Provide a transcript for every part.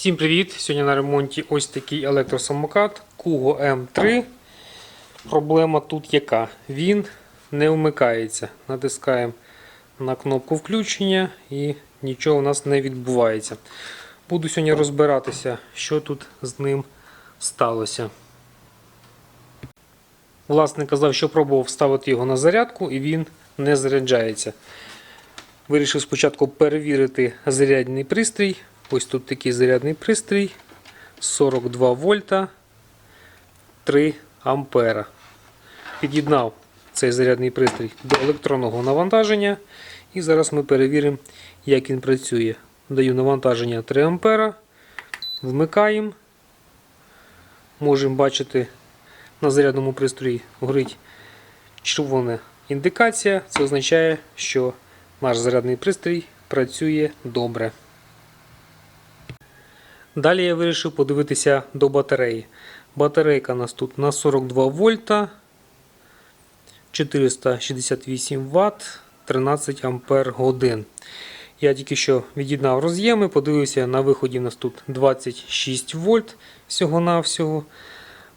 Всім привіт! Сьогодні на ремонті ось такий електросамокат Kugo M3. Проблема тут яка? Він не вмикається. Натискаємо на кнопку включення і нічого у нас не відбувається. Буду сьогодні розбиратися, що тут з ним сталося. Власник казав, що пробував вставити його на зарядку і він не заряджається. Вирішив спочатку перевірити зарядний пристрій. Ось тут такий зарядний пристрій 42 вольта 3 ампера. Під'єднав цей зарядний пристрій до електронного навантаження. І зараз ми перевіримо, як він працює. Даю навантаження 3 ампера. Вмикаємо. Можемо бачити на зарядному пристрої горить червона індикація. Це означає, що наш зарядний пристрій працює добре. Далі я вирішив подивитися до батареї. Батарейка у нас тут на 42 вольта, 468 Вт, 13 ампер годин. Я тільки що від'єднав роз'єми, подивився на виході у нас тут 26 вольт всього-навсього.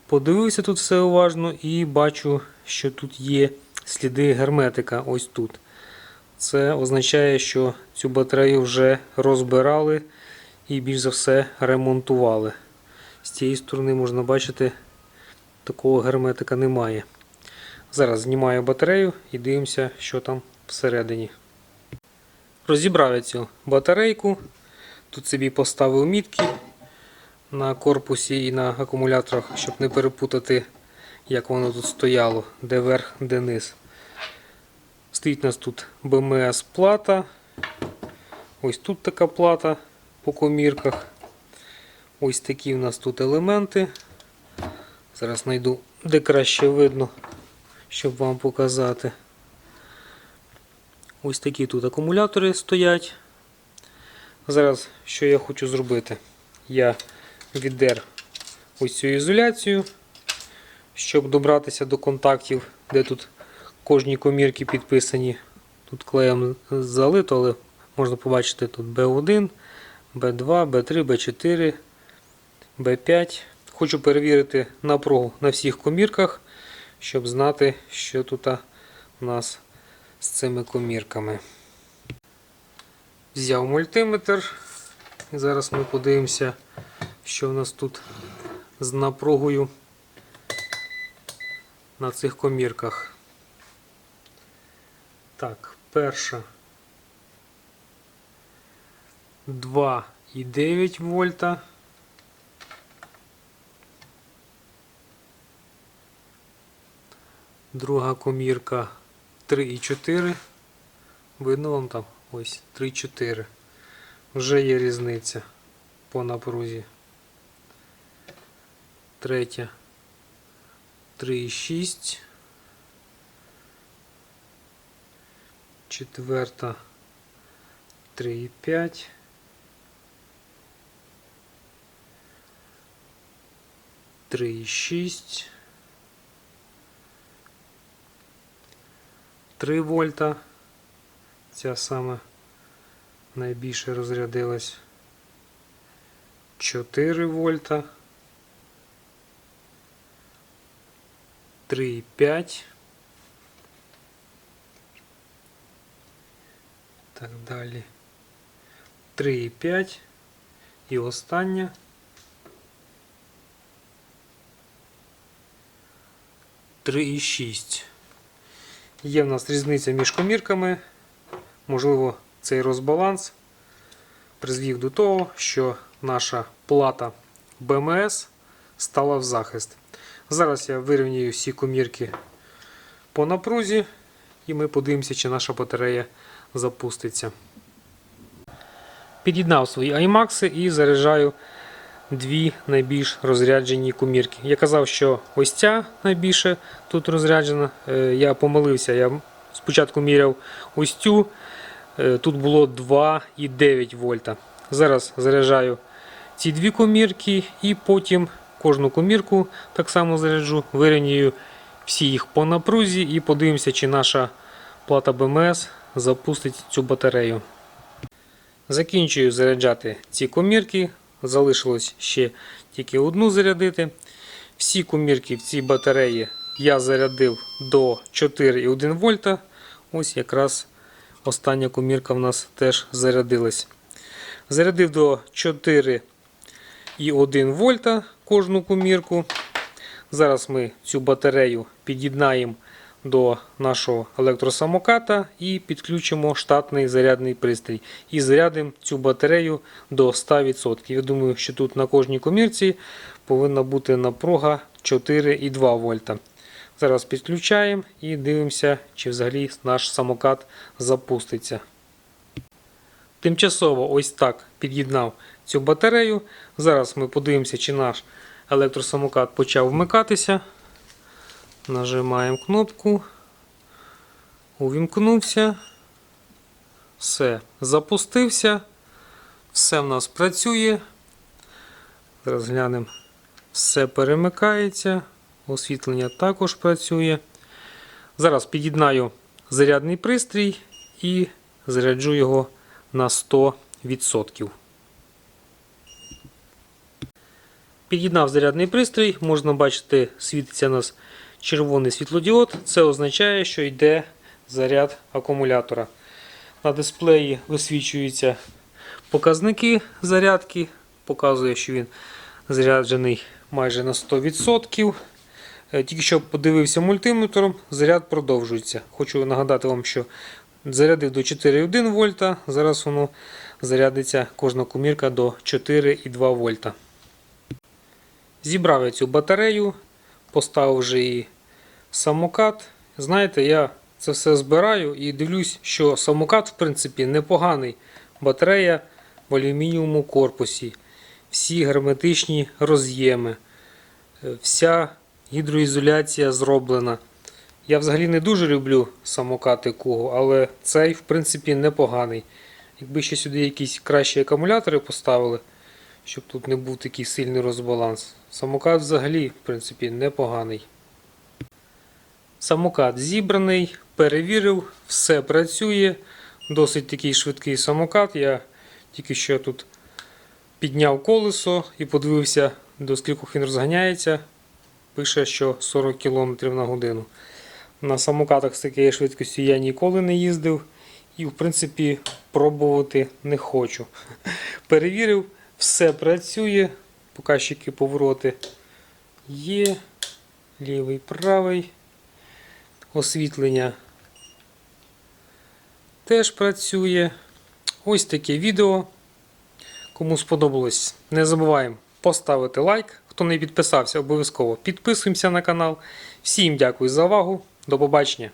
Подивився тут все уважно і бачу, що тут є сліди герметика ось тут. Це означає, що цю батарею вже розбирали і більш за все ремонтували. З цієї сторони можна бачити, такого герметика немає. Зараз знімаю батарею і дивимося, що там всередині. Розібрав я цю батарейку. Тут собі поставив мітки на корпусі і на акумуляторах, щоб не перепутати, як воно тут стояло, де верх, де низ. Стоїть у нас тут БМС плата. Ось тут така плата по комірках. Ось такі у нас тут елементи. Зараз знайду, де краще видно, щоб вам показати. Ось такі тут акумулятори стоять. Зараз що я хочу зробити? Я віддер ось цю ізоляцію, щоб добратися до контактів, де тут кожні комірки підписані. Тут клеєм залито, але можна побачити тут B1, B2, B3, B4, B5. Хочу перевірити напругу на всіх комірках, щоб знати, що тут у нас з цими комірками. Взяв мультиметр. І зараз ми подивимося, що в нас тут з напругою на цих комірках. Так, перша 2,9 вольта. Друга комірка 3,4. Видно вам там? Ось 3,4. Вже є різниця по напрузі. Третя 3,6. Четверта 3,5. Три і шість. 3 вольта. Ця саме найбільше розрядилась. 4 вольта. 3,5. Так далі. 3,5. І остання. Три і шість. Є в нас різниця між комірками. Можливо, цей розбаланс призвів до того, що наша плата БМС стала в захист. Зараз я вирівнюю всі комірки по напрузі, і ми подивимося, чи наша батарея запуститься. Під'єднав свої iMax і заряджаю дві найбільш розряджені комірки. Я казав, що ось ця найбільше тут розряджена. Е, Я помилився. Я спочатку міряв ось цю. Е, Тут було 2,9 вольта. Зараз заряджаю ці дві комірки і потім кожну комірку так само заряджу, вирівнюю всі їх по напрузі і подивимося, чи наша плата БМС запустить цю батарею. Закінчую заряджати ці комірки. Залишилось ще тільки одну зарядити. Всі комірки в цій батареї я зарядив до 4,1 вольта. Ось якраз остання комірка в нас теж зарядилась. Зарядив до 4,1 вольта кожну комірку. Зараз ми цю батарею під'єднаємо до нашого електросамоката і підключимо штатний зарядний пристрій. І зарядимо цю батарею до 100%. Я думаю, що тут на кожній комірці повинна бути напруга 4,2 вольта. Зараз підключаємо і дивимося, чи взагалі наш самокат запуститься. Тимчасово ось так під'єднав цю батарею. Зараз ми подивимося, чи наш електросамокат почав вмикатися. Нажимаємо кнопку. Увімкнувся. Все, запустився. Все в нас працює. Зараз глянемо. Все перемикається. Освітлення також працює. Зараз під'єднаю зарядний пристрій і заряджу його на 100%. Під'єднав зарядний пристрій, можна бачити, світиться у нас червоний світлодіод. Це означає, що йде заряд акумулятора. На дисплеї висвічуються показники зарядки. Показує, що він заряджений майже на 100%. Е, Тільки що подивився мультиметром, заряд продовжується. Хочу нагадати вам, що зарядив до 4,1 вольта. Зараз воно зарядиться кожна комірка до 4,2 вольта. Зібрав я цю батарею, поставив вже і самокат. Знаєте, я це все збираю і дивлюсь, що самокат, в принципі, непоганий. Батарея в алюмінієвому корпусі, всі герметичні роз'єми, е, вся гідроізоляція зроблена. Я взагалі не дуже люблю самокати Кугу, але цей, в принципі, непоганий. Якби ще сюди якісь кращі акумулятори поставили, щоб тут не був такий сильний розбаланс. Самокат взагалі, в принципі, непоганий. Самокат зібраний, перевірив, все працює. Досить такий швидкий самокат. Я тільки що тут підняв колесо і подивився, до скількох він розганяється. Пише, що 40 км на годину. На самокатах з такої швидкістю я ніколи не їздив і, в принципі, пробувати не хочу. Перевірив, все працює. Показчики повороти є. Лівий, правий. Освітлення теж працює. Ось таке відео. Кому сподобалось, не забуваємо поставити лайк. Хто не підписався, обов'язково підписуємося на канал. Всім дякую за увагу. До побачення.